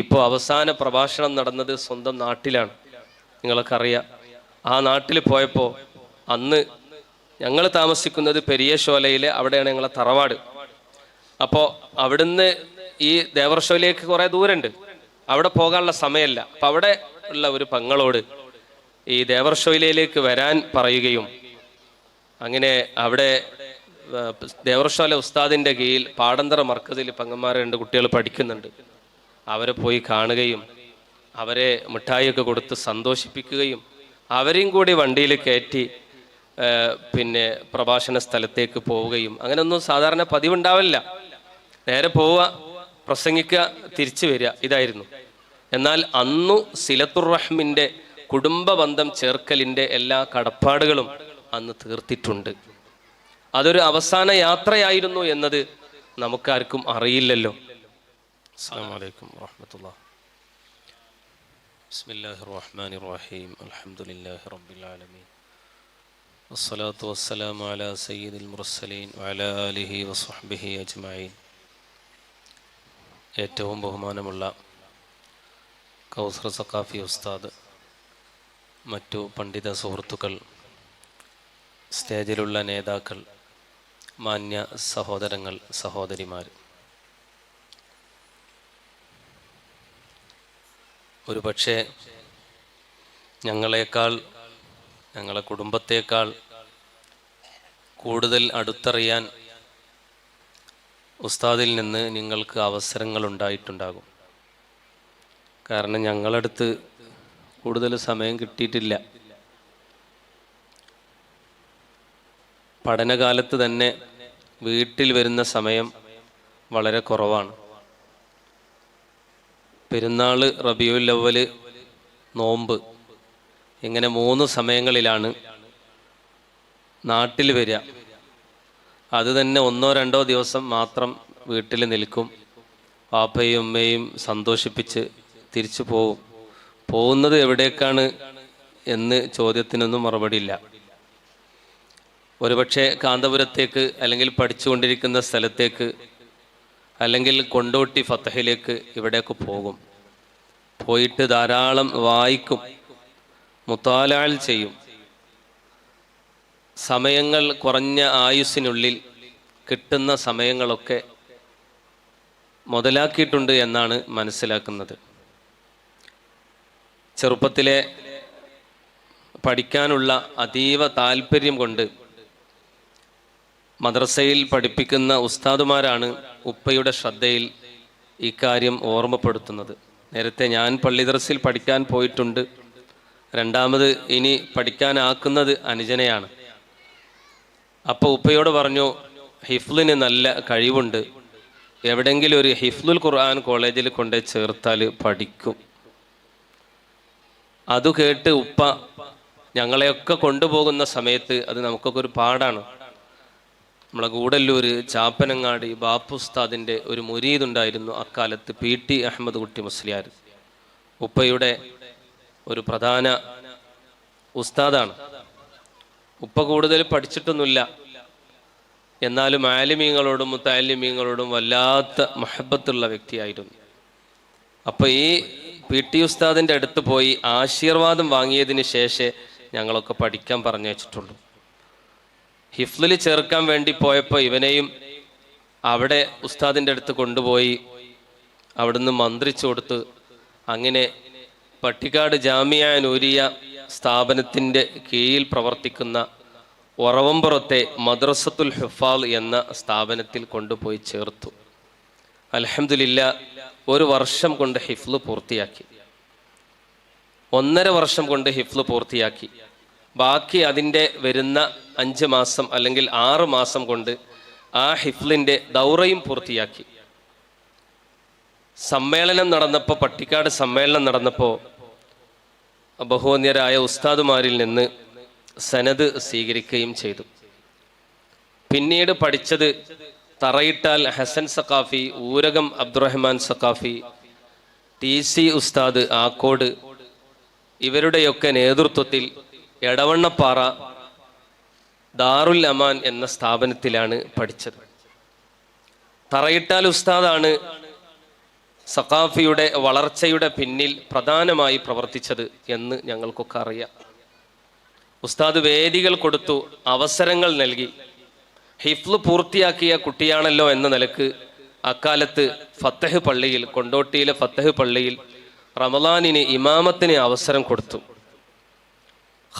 ഇപ്പോൾ അവസാന പ്രഭാഷണം നടന്നത് സ്വന്തം നാട്ടിലാണ്. നിങ്ങളൊക്കെ അറിയാം ആ നാട്ടിൽ പോയപ്പോൾ അന്ന് ഞങ്ങൾ താമസിക്കുന്നത് പെരിയശോലയിലെ അവിടെയാണ് ഞങ്ങളെ തറവാട്. അപ്പോൾ അവിടുന്ന് ഈ ദേവർഷോയിലേക്ക് കുറേ ദൂരമുണ്ട് അവിടെ പോകാനുള്ള സമയമല്ല അപ്പം അവിടെ ഉള്ള ഒരു പങ്ങളോട് ഈ ദേവർഷോയിലേക്ക് വരാൻ പറയുകയും അങ്ങനെ അവിടെ ദേവർശോല ഉസ്താദിന്റെ കീഴിൽ പാടന്തറ മർക്കതിൽ പെങ്ങന്മാർ രണ്ട് കുട്ടികൾ പഠിക്കുന്നുണ്ട്. അവരെ പോയി കാണുകയും അവരെ മിഠായിയൊക്കെ കൊടുത്ത് സന്തോഷിപ്പിക്കുകയും അവരെയും കൂടി വണ്ടിയിൽ കയറ്റി പിന്നെ പ്രഭാഷണ സ്ഥലത്തേക്ക് പോവുകയും. അങ്ങനെയൊന്നും സാധാരണ പതിവുണ്ടാവില്ല. നേരെ പോവുക പ്രസംഗിക്കുക തിരിച്ചു വരിക. ഇതായിരുന്നു. എന്നാൽ അന്നു സിലത്തുർ റഹ്മിന്റെ കുടുംബ ബന്ധം ചേർക്കലിന്റെ എല്ലാ കടപ്പാടുകളും അന്ന് തീർത്തിട്ടുണ്ട്. അതൊരു അവസാന യാത്രയായിരുന്നു എന്നത് നമുക്കാർക്കും അറിയില്ലല്ലോ. അസ്സാം വലൈക്കും വാഹമത്തുള്ള بسم الله الرحمن الرحيم الحمد لله رب العالمين والصلاة والسلام على سيد المرسلين وعلى آله وصحبه أجمعين ഏറ്റവും ബഹുമാനമുള്ള കൗസർ സക്കാഫി ഉസ്താദ് മറ്റു പണ്ഡിത സുഹൃത്തുക്കൾ സ്റ്റേജിലുള്ള നേതാക്കൾ മാന്യ സഹോദരങ്ങൾ സഹോദരിമാർ ഒരു പക്ഷേ ഞങ്ങളെക്കാൾ ഞങ്ങളെ കുടുംബത്തേക്കാൾ കൂടുതൽ അടുത്തറിയാൻ ഉസ്താദിൽ നിന്ന് നിങ്ങൾക്ക് അവസരങ്ങൾ ഉണ്ടായിട്ടുണ്ടാകും കാരണം ഞങ്ങളടുത്ത് കൂടുതൽ സമയം കിട്ടിയിട്ടില്ല. പഠനകാലത്ത് തന്നെ വീട്ടിൽ വരുന്ന സമയം വളരെ കുറവാണ്. പെരുന്നാൾ റബിയുൽ അവൽ നോമ്പ്. ഇങ്ങനെ മൂന്ന് സമയങ്ങളിലാണ് നാട്ടിൽ വരിക അത് തന്നെ ഒന്നോ രണ്ടോ ദിവസം മാത്രം വീട്ടിൽ നിൽക്കും. പാപ്പയും ഉമ്മയും സന്തോഷിപ്പിച്ച് തിരിച്ചു പോവും. പോകുന്നത് എവിടേക്കാണ് എന്ന് ചോദ്യത്തിനൊന്നും മറുപടിയില്ല. ഒരുപക്ഷെ കാന്തപുരത്തേക്ക് അല്ലെങ്കിൽ പഠിച്ചുകൊണ്ടിരിക്കുന്ന സ്ഥലത്തേക്ക് അല്ലെങ്കിൽ കൊണ്ടോട്ടി ഫത്തഹയിലേക്ക് ഇവിടേക്ക് പോകും. പോയിട്ട് ധാരാളം വായിക്കും മുത്താലാൽ ചെയ്യും. സമയങ്ങൾ കുറഞ്ഞ ആയുസ്സിനുള്ളിൽ കിട്ടുന്ന സമയങ്ങളൊക്കെ മുതലാക്കിയിട്ടുണ്ട് എന്നാണ് മനസ്സിലാക്കുന്നത്. ചെറുപ്പത്തിലെ പഠിക്കാനുള്ള അതീവ താല്പര്യം കൊണ്ട് മദ്രസയിൽ പഠിപ്പിക്കുന്ന ഉസ്താദുമാരാണ് ഉപ്പയുടെ ശ്രദ്ധയിൽ ഇക്കാര്യം ഓർമ്മപ്പെടുത്തുന്നത്. നേരത്തെ ഞാൻ പള്ളിദർസിൽ പഠിക്കാൻ പോയിട്ടുണ്ട്. രണ്ടാമത് ഇനി പഠിക്കാനാക്കുന്നത് അനുജനെയാണ്. അപ്പോൾ ഉപ്പയോട് പറഞ്ഞു ഹിഫ്ലിന് നല്ല കഴിവുണ്ട്. എവിടെങ്കിലും ഒരു ഹിഫ്ലുൽ ഖുർആൻ കോളേജിൽ കൊണ്ട് ചേർത്താൽ പഠിക്കും. അത് കേട്ട് ഉപ്പ ഞങ്ങളെയൊക്കെ കൊണ്ടുപോകുന്ന സമയത്ത് അത് നമുക്കൊക്കെ ഒരു പാടാണ്. നമ്മളെ കൂടല്ലൂർ ചാപ്പനങ്ങാടി ബാപ്പുസ്താദിന്റെ ഒരു മുരീദുണ്ടായിരുന്നു അക്കാലത്ത് പി ടി അഹമ്മദ് കുട്ടി മുസ്ലിയാർ. ഉപ്പയുടെ ഒരു പ്രധാന ഉസ്താദാണ്. ഉപ്പ കൂടുതൽ പഠിച്ചിട്ടൊന്നുമില്ല. എന്നാലും ആലിമീങ്ങളോടും മുത്താലിമീങ്ങളോടും വല്ലാത്ത മഹബത്തുള്ള വ്യക്തിയായിരുന്നു. അപ്പോൾ ഈ പി ടി ഉസ്താദിന്റെ അടുത്ത് പോയി ആശീർവാദം വാങ്ങിയതിന് ശേഷം ഞങ്ങളൊക്കെ പഠിക്കാൻ പറഞ്ഞു വെച്ചിട്ടുള്ളൂ ഹിഫ്ലിൽ ചേർക്കാൻ വേണ്ടി പോയപ്പോൾ ഇവനെയും അവിടെ ഉസ്താദിന്റെ അടുത്ത് കൊണ്ടുപോയി അവിടുന്ന് മന്ത്രിച്ചു കൊടുത്ത് അങ്ങനെ പട്ടിക്കാട് ജാമിയ നൂരിയ സ്ഥാപനത്തിന്റെ കീഴിൽ പ്രവർത്തിക്കുന്ന ഒറവമ്പുറത്തെ മദ്രസത്തുൽ ഹിഫാൽ എന്ന സ്ഥാപനത്തിൽ കൊണ്ടുപോയി ചേർത്തു. അലഹമില്ല ഒരു വർഷം കൊണ്ട് ഹിഫ്ല് പൂർത്തിയാക്കി. ഒന്നര വർഷം കൊണ്ട് ഹിഫ്ല് പൂർത്തിയാക്കി. ബാക്കി അതിന്റെ വരുന്ന അഞ്ച് മാസം അല്ലെങ്കിൽ ആറ് മാസം കൊണ്ട് ആ ഹിഫ്ലിന്റെ ദൗറയും പൂർത്തിയാക്കി. സമ്മേളനം നടന്നപ്പോൾ പട്ടിക്കാട് സമ്മേളനം നടന്നപ്പോൾ ബഹുവന്യരായ ഉസ്താദുമാരിൽ നിന്ന് സനത് സ്വീകരിക്കുകയും ചെയ്തു. പിന്നീട് പഠിച്ചത് തറയിട്ടാൽ ഹസൻ സഖാഫി ഊരകം അബ്ദുറഹ്മാൻ സഖാഫി ടി സി ഉസ്താദ് ആക്കോട് ഇവരുടെയൊക്കെ നേതൃത്വത്തിൽ എടവണ്ണപ്പാറ ദാറുൽ അമാൻ എന്ന സ്ഥാപനത്തിലാണ് പഠിച്ചത്. തറയിട്ടാൽ ഉസ്താദാണ് സഖാഫിയുടെ വളർച്ചയുടെ പിന്നിൽ പ്രധാനമായി പ്രവർത്തിച്ചത് എന്ന് ഞങ്ങൾക്കൊക്കെ അറിയാം. ഉസ്താദ് വേദികൾ കൊടുത്തു അവസരങ്ങൾ നൽകി. ഹിഫ്ല് പൂർത്തിയാക്കിയ കുട്ടിയാണല്ലോ എന്ന നിലയ്ക്ക് അക്കാലത്ത് ഫത്തഹ് പള്ളിയിൽ കൊണ്ടോട്ടിയിലെ ഫത്തഹ് പള്ളിയിൽ റമലാനിന് ഇമാമത്തിന് അവസരം കൊടുത്തു.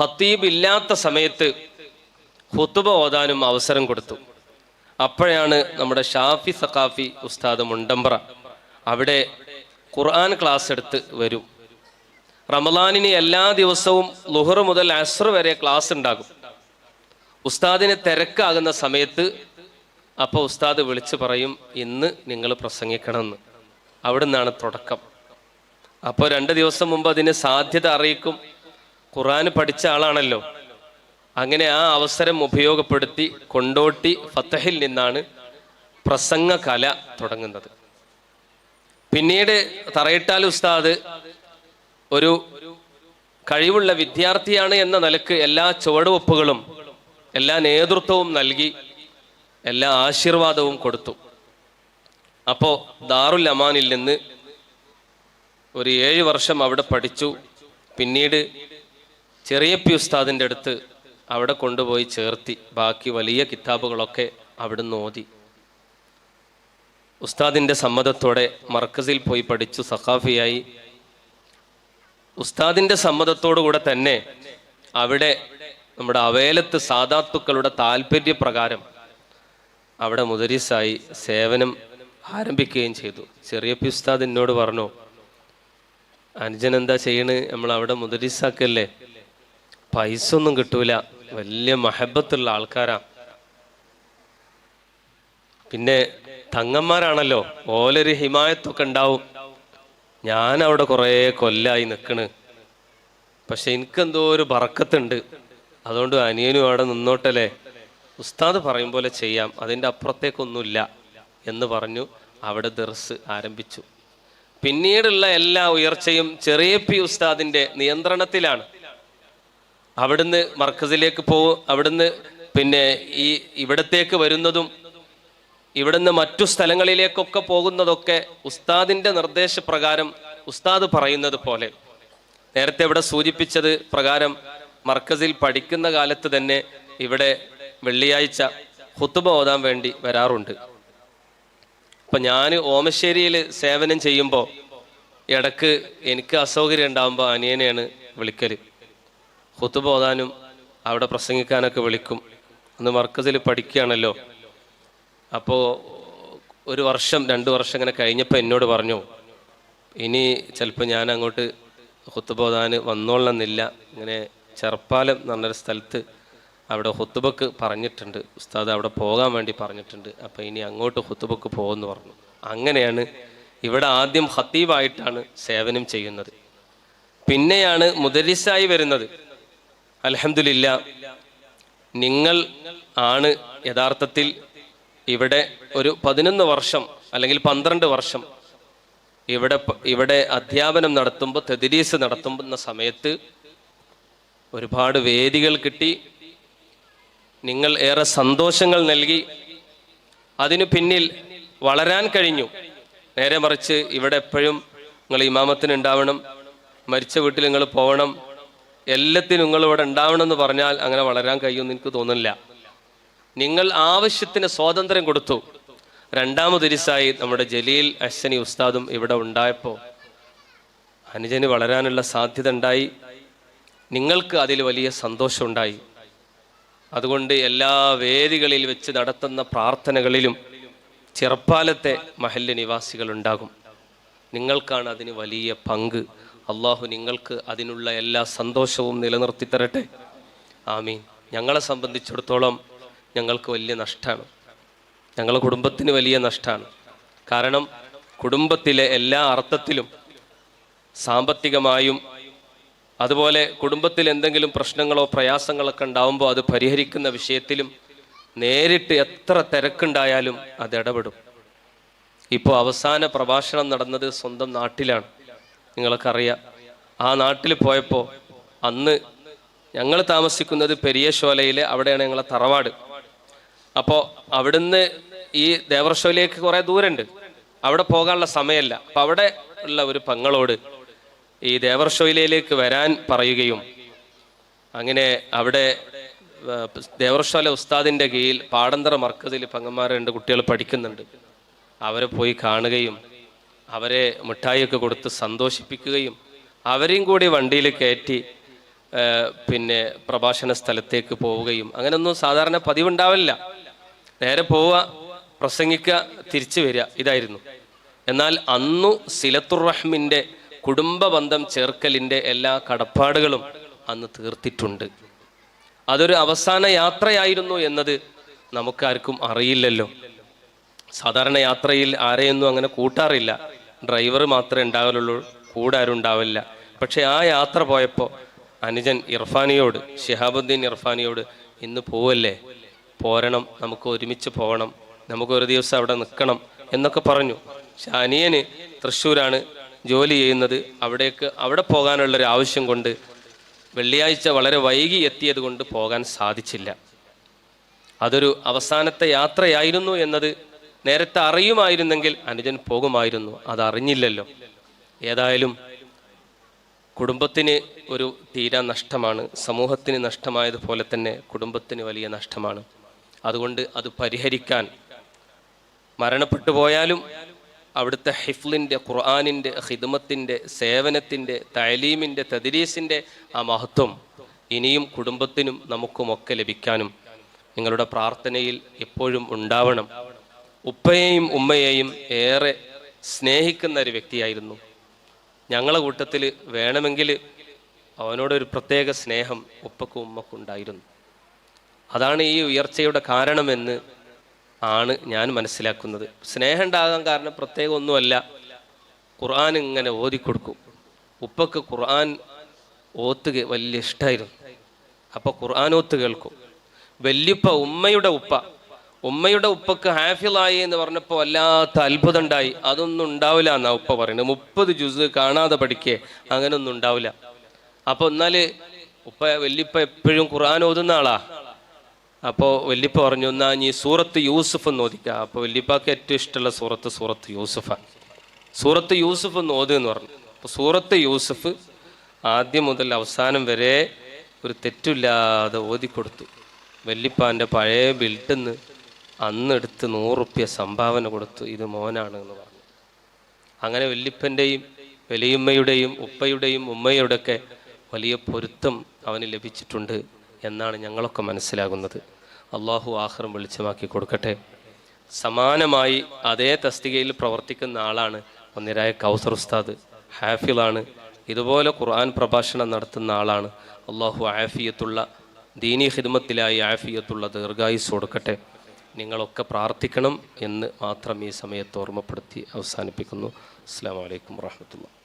ഖത്തീബ് ഇല്ലാത്ത സമയത്ത് ഹുത്തുബ ഓതാനും അവസരം കൊടുത്തു. അപ്പോഴാണ് നമ്മുടെ ഷാഫി സഖാഫി ഉസ്താദ് മുണ്ടമ്പ്ര അവിടെ ഖുർആൻ ക്ലാസ് എടുത്ത് വരും. റമലാനിന് എല്ലാ ദിവസവും ലുഹർ മുതൽ അസർ വരെ ക്ലാസ് ഉണ്ടാകും. ഉസ്താദിന് തിരക്കാകുന്ന സമയത്ത് അപ്പോൾ ഉസ്താദ് വിളിച്ചു പറയും ഇന്ന് നിങ്ങൾ പ്രസംഗിക്കണമെന്ന്. അവിടെ തുടക്കം. അപ്പോൾ രണ്ട് ദിവസം മുമ്പ് അതിന് സാധ്യത അറിയിക്കും. ഖുർആൻ പഠിച്ച ആളാണല്ലോ. അങ്ങനെ ആ അവസരം ഉപയോഗപ്പെടുത്തി കൊണ്ടോട്ടി ഫത്തഹിൽ നിന്നാണ് പ്രസംഗ കല തുടങ്ങുന്നത്. പിന്നീട് തറയിട്ടാൽ ഉസ്താദ് ഒരു കഴിവുള്ള വിദ്യാർത്ഥിയാണ് എന്ന നിലയ്ക്ക് എല്ലാ ചുവടുവെപ്പുകളും എല്ലാ നേതൃത്വവും നൽകി എല്ലാ ആശീർവാദവും കൊടുത്തു. അപ്പോ ദാറുൽ അമാനിൽ നിന്ന് ഒരു ഏഴ് വർഷം അവിടെ പഠിച്ചു. പിന്നീട് ചെറിയ പി ഉസ്താദിന്റെ അടുത്ത് അവിടെ കൊണ്ടുപോയി ചേർത്തി. ബാക്കി വലിയ കിതാബുകളൊക്കെ അവിടുന്ന് ഓതി. ഉസ്താദിന്റെ സമ്മതത്തോടെ മർക്കസിൽ പോയി പഠിച്ചു സഖാഫിയായി. ഉസ്താദിന്റെ സമ്മതത്തോടുകൂടെ തന്നെ അവിടെ നമ്മുടെ അവേലത്ത് സാധാത്തുക്കളുടെ താല്പര്യപ്രകാരം അവിടെ മുദരിസായി സേവനം ആരംഭിക്കുകയും ചെയ്തു. ചെറിയ പി ഉസ്താദ് എന്നോട് പറഞ്ഞു അനുജൻ എന്താ ചെയ്യണ്? നമ്മൾ അവിടെ മുദരിസാക്കല്ലേ? പൈസ ഒന്നും കിട്ടൂല. വലിയ മഹബത്തുള്ള ആൾക്കാരാ. പിന്നെ തങ്ങന്മാരാണല്ലോ ഓലൊരു ഹിമായത്തൊക്കെ ഉണ്ടാവും. ഞാൻ അവിടെ കുറേ കൊല്ലായി നിൽക്കണ് പക്ഷെ എനിക്കെന്തോ ഒരു ബറക്കത്തുണ്ട്. അതുകൊണ്ട് അനിയനും അവിടെ നിന്നോട്ടല്ലേ? ഉസ്താദ് പറയും പോലെ ചെയ്യാം. അതിന്റെ അപ്പുറത്തേക്കൊന്നുമില്ല എന്ന് പറഞ്ഞു അവിടെ ദർസ് ആരംഭിച്ചു. പിന്നീടുള്ള എല്ലാ ഉയർച്ചയും ചെറിയ പി ഉസ്താദിന്റെ നിയന്ത്രണത്തിലാണ്. അവിടുന്ന് മർക്കസിലേക്ക് പോകും അവിടുന്ന് പിന്നെ ഈ ഇവിടത്തേക്ക് വരുന്നതും ഇവിടുന്ന് മറ്റു സ്ഥലങ്ങളിലേക്കൊക്കെ പോകുന്നതൊക്കെ ഉസ്താദിന്റെ നിർദ്ദേശപ്രകാരം ഉസ്താദ് പറയുന്നത് പോലെ. നേരത്തെ ഇവിടെ സൂചിപ്പിച്ചത് പ്രകാരം മർക്കസിൽ പഠിക്കുന്ന കാലത്ത് തന്നെ ഇവിടെ വെള്ളിയാഴ്ച ഹുത്തുബ ഓതാൻ വേണ്ടി വരാറുണ്ട്. അപ്പൊ ഞാൻ ഓമശ്ശേരിയിൽ സേവനം ചെയ്യുമ്പോൾ ഇടയ്ക്ക് എനിക്ക് അസൗകര്യം ഉണ്ടാകുമ്പോൾ അനിയനെയാണ് വിളിക്കൽ. ഹുത്തുബ ഓതാനും അവിടെ പ്രസംഗിക്കാനൊക്കെ വിളിക്കും. അന്ന് മർക്കസിൽ പഠിക്കുകയാണല്ലോ. അപ്പോൾ ഒരു വർഷം രണ്ട് വർഷം ഇങ്ങനെ കഴിഞ്ഞപ്പോൾ എന്നോട് പറഞ്ഞു ഇനി ചിലപ്പോൾ ഞാൻ അങ്ങോട്ട് ഹുത്തുബോധാൻ വന്നോളണമെന്നില്ല ഇങ്ങനെ ചെറുപ്പാലം എന്ന് പറഞ്ഞൊരു സ്ഥലത്ത് അവിടെ ഹുത്തുബക്ക് പറഞ്ഞിട്ടുണ്ട്. ഉസ്താദ് അവിടെ പോകാൻ വേണ്ടി പറഞ്ഞിട്ടുണ്ട്. അപ്പോൾ ഇനി അങ്ങോട്ട് ഹുത്തുബക്ക് പോകുമെന്ന് പറഞ്ഞു. അങ്ങനെയാണ് ഇവിടെ ആദ്യം ഹത്തീബായിട്ടാണ് സേവനം ചെയ്യുന്നത്. പിന്നെയാണ് മുദരിസായി വരുന്നത്. അലഹമില്ല നിങ്ങൾ ആണ് യഥാർത്ഥത്തിൽ ഇവിടെ ഒരു പതിനൊന്ന് വർഷം അല്ലെങ്കിൽ പന്ത്രണ്ട് വർഷം ഇവിടെ ഇവിടെ അധ്യാപനം നടത്തുമ്പോൾ തെതിരീസ് നടത്തുന്ന സമയത്ത് ഒരുപാട് വേദികൾ കിട്ടി. നിങ്ങൾ ഏറെ സന്തോഷങ്ങൾ നൽകി. അതിനു പിന്നിൽ വളരാൻ കഴിഞ്ഞു. നേരെ മറിച്ച് ഇവിടെ എപ്പോഴും നിങ്ങൾ ഇമാമത്തിന് ഉണ്ടാവണം മരിച്ച വീട്ടിൽ നിങ്ങൾ പോകണം എല്ലാത്തിനും നിങ്ങൾ ഇവിടെ ഉണ്ടാവണം എന്ന് പറഞ്ഞാൽ അങ്ങനെ വളരാൻ കഴിയുമെന്ന് എനിക്ക് തോന്നുന്നില്ല. നിങ്ങൾ ആവശ്യത്തിന് സ്വാതന്ത്ര്യം കൊടുത്തു. രണ്ടാമതൊരിസായി നമ്മുടെ ജലീൽ അശ്വനി ഉസ്താദും ഇവിടെ ഉണ്ടായപ്പോൾ അനുജന് വളരാനുള്ള സാധ്യത ഉണ്ടായി. നിങ്ങൾക്ക് അതിൽ വലിയ സന്തോഷമുണ്ടായി അതുകൊണ്ട് എല്ലാ വേദികളിൽ വെച്ച് നടത്തുന്ന പ്രാർത്ഥനകളിലും ചെറുപ്പാലത്തെ മഹല്ല് നിവാസികൾ ഉണ്ടാകും നിങ്ങൾക്കാണ് അതിന് വലിയ പങ്ക്. അള്ളാഹു നിങ്ങൾക്ക് അതിനുള്ള എല്ലാ സന്തോഷവും നിലനിർത്തി തരട്ടെ. ആമീൻ. ഞങ്ങളെ സംബന്ധിച്ചിടത്തോളം ഞങ്ങൾക്ക് വലിയ നഷ്ടമാണ് ഞങ്ങളെ കുടുംബത്തിന് വലിയ നഷ്ടമാണ് കാരണം കുടുംബത്തിലെ എല്ലാ അർത്ഥത്തിലും സാമ്പത്തികമായും അതുപോലെ കുടുംബത്തിൽ എന്തെങ്കിലും പ്രശ്നങ്ങളോ പ്രയാസങ്ങളൊക്കെ ഉണ്ടാവുമ്പോൾ അത് പരിഹരിക്കുന്ന വിഷയത്തിലും നേരിട്ട് എത്ര തിരക്കുണ്ടായാലും അത് ഇടപെടും. ഇപ്പോൾ അവസാന പ്രഭാഷണം നടന്നത് സ്വന്തം നാട്ടിലാണ്. നിങ്ങളൊക്കെ അറിയാം ആ നാട്ടിൽ പോയപ്പോൾ അന്ന് ഞങ്ങൾ താമസിക്കുന്നത് പെരിയശോലയിൽ അവിടെയാണ് ഞങ്ങളെ തറവാട്. അപ്പോൾ അവിടുന്ന് ഈ ദേവർഷോയിലേക്ക് കുറേ ദൂരമുണ്ട് അവിടെ പോകാനുള്ള സമയമല്ല അപ്പം അവിടെ ഉള്ള ഒരു പങ്ങളോട് ഈ ദേവർശോലയിലേക്ക് വരാൻ പറയുകയും അങ്ങനെ അവിടെ ദേവർശോല ഉസ്താദിന്റെ കീഴിൽ പാടന്തറ മർക്കസിൽ പങ്ങന്മാരുണ്ട് കുട്ടികൾ പഠിക്കുന്നുണ്ട്. അവരെ പോയി കാണുകയും അവരെ മിഠായിയൊക്കെ കൊടുത്ത് സന്തോഷിപ്പിക്കുകയും അവരെയും കൂടി വണ്ടിയിൽ കയറ്റി പിന്നെ പ്രഭാഷണ സ്ഥലത്തേക്ക് പോവുകയും. അങ്ങനെയൊന്നും സാധാരണ പതിവുണ്ടാവില്ല. നേരെ പോവുക പ്രസംഗിക്കുക തിരിച്ചു വരിക. ഇതായിരുന്നു. എന്നാൽ അന്നു സിലത്തുറഹ്മിന്റെ കുടുംബ ബന്ധം ചേർക്കലിന്റെ എല്ലാ കടപ്പാടുകളും അന്ന് തീർത്തിട്ടുണ്ട്. അതൊരു അവസാന യാത്രയായിരുന്നു എന്നത് നമുക്കാർക്കും അറിയില്ലല്ലോ. സാധാരണ യാത്രയിൽ ആരെയൊന്നും അങ്ങനെ കൂട്ടാറില്ല. ഡ്രൈവർ മാത്രമേ ഉണ്ടാവലുള്ളൂ കൂടെ ആരും ഉണ്ടാവില്ല. പക്ഷെ ആ യാത്ര പോയപ്പോൾ അനുജൻ ഇർഫാനിയോട് ഷിഹാബുദ്ദീൻ ഇർഫാനിയോട് ഇന്ന് പോവല്ലേ? പോരണം നമുക്ക് ഒരുമിച്ച് പോകണം നമുക്ക് ഒരു ദിവസം അവിടെ നിൽക്കണം എന്നൊക്കെ പറഞ്ഞു. പക്ഷെ അനിയന് തൃശ്ശൂരാണ് ജോലി ചെയ്യുന്നത്. അവിടേക്ക് അവിടെ പോകാനുള്ളൊരു ആവശ്യം കൊണ്ട് വെള്ളിയാഴ്ച വളരെ വൈകി എത്തിയത് കൊണ്ട് പോകാൻ സാധിച്ചില്ല. അതൊരു അവസാനത്തെ യാത്രയായിരുന്നു എന്നത് നേരത്തെ അറിയുമായിരുന്നെങ്കിൽ അനുജൻ പോകുമായിരുന്നു. അതറിഞ്ഞില്ലല്ലോ. ഏതായാലും കുടുംബത്തിന് ഒരു തീരാ നഷ്ടമാണ്. സമൂഹത്തിന് നഷ്ടമായതുപോലെ തന്നെ കുടുംബത്തിന് വലിയ നഷ്ടമാണ്. അതുകൊണ്ട് അത് പരിഹരിക്കാൻ മരണപ്പെട്ടു പോയാലും അവിടുത്തെ ഹിഫ്ലിന്റെ ഖുർആാനിന്റെ ഹിദ്മത്തിന്റെ സേവനത്തിന്റെ തൈലീമിന്റെ തദരീസിന്റെ ആ മഹത്വം ഇനിയും കുടുംബത്തിനും നമുക്കുമൊക്കെ ലഭിക്കാനും നിങ്ങളുടെ പ്രാർത്ഥനയിൽ എപ്പോഴും ഉണ്ടാവണം. ഉപ്പയെയും ഉമ്മയെയും ഏറെ സ്നേഹിക്കുന്ന ഒരു വ്യക്തിയായിരുന്നു. ഞങ്ങളെ കൂട്ടത്തിൽ വേണമെങ്കിൽ അവനോടൊരു പ്രത്യേക സ്നേഹം ഉപ്പക്കും ഉമ്മക്കും ഉണ്ടായിരുന്നു. അതാണ് ഈ ഉയർച്ചയുടെ കാരണമെന്ന് ആണ് ഞാൻ മനസ്സിലാക്കുന്നത്. സ്നേഹം ഉണ്ടാകാൻ കാരണം പ്രത്യേകം ഒന്നുമല്ല ഖുർആൻ ഇങ്ങനെ ഓതിക്കൊടുക്കും. ഉപ്പക്ക് ഖുർആൻ ഓത്ത് വലിയ ഇഷ്ടമായിരുന്നു അപ്പോൾ ഖുർആൻ ഓത്ത് കേൾക്കും. വല്യുപ്പ ഉമ്മയുടെ ഉപ്പ ഉമ്മയുടെ ഉപ്പക്ക് ഹാഫിളായി എന്ന് പറഞ്ഞപ്പോൾ വല്ലാത്ത അത്ഭുതം ഉണ്ടായി. അതൊന്നും ഉണ്ടാവില്ല എന്നാ ഉപ്പ പറയുന്നത്. മുപ്പത് ജ്യൂസ് കാണാതെ പഠിക്കേ അങ്ങനെയൊന്നും ഉണ്ടാവില്ല. അപ്പോൾ എന്നാൽ ഉപ്പ വല്യപ്പ എപ്പോഴും ഖുർആൻ ഓതുന്ന ആളാ. അപ്പോൾ വല്യപ്പ പറഞ്ഞു എന്നാ നീ സൂറത്ത് യൂസുഫ് എന്ന് ഓദിക്കുക അപ്പോൾ വല്യപ്പാക്ക് ഏറ്റവും ഇഷ്ടമുള്ള സൂറത്ത് സൂറത്ത് യൂസുഫാണ് സൂറത്ത് യൂസുഫ് എന്ന് ഓത് എന്ന് പറഞ്ഞു. അപ്പോൾ സൂറത്ത് യൂസുഫ് ആദ്യം മുതൽ അവസാനം വരെ ഒരു തെറ്റില്ലാതെ ഓതിക്കൊടുത്തു. വല്യപ്പാന്റെ പഴയ ബിൽട്ടിന്ന് അന്ന് എടുത്ത് നൂറുപ്യ സംഭാവന കൊടുത്തു ഇത് മോനാണ് എന്ന് പറഞ്ഞു. അങ്ങനെ വല്യപ്പന്റെയും വലിയമ്മയുടെയും ഉപ്പയുടെയും ഉമ്മയുടെയൊക്കെ വലിയ പൊരുത്തം അവന് ലഭിച്ചിട്ടുണ്ട് എന്നാണ് ഞങ്ങളൊക്കെ മനസ്സിലാകുന്നത്. അള്ളാഹു ആഹ്റം വെളിച്ചമാക്കി കൊടുക്കട്ടെ. സമാനമായി അതേ തസ്തികയിൽ പ്രവർത്തിക്കുന്ന ആളാണ് ഒന്നിരായ കൗസർ ഉസ്താദ്. ഹാഫിളാണ്. ഇതുപോലെ ഖുർആൻ പ്രഭാഷണം നടത്തുന്ന ആളാണ്. അള്ളാഹു ആഫിയത്തുള്ള ദീനി ഹിദ്മത്തിലായി ആഫിയത്തുള്ള ദീർഘായുസ് കൊടുക്കട്ടെ. നിങ്ങളൊക്കെ പ്രാർത്ഥിക്കണം എന്ന് മാത്രം ഈ സമയത്ത് ഓർമ്മപ്പെടുത്തി അവസാനിപ്പിക്കുന്നു. അസ്സാം വലൈക്കും വാഹമത്തുള്ള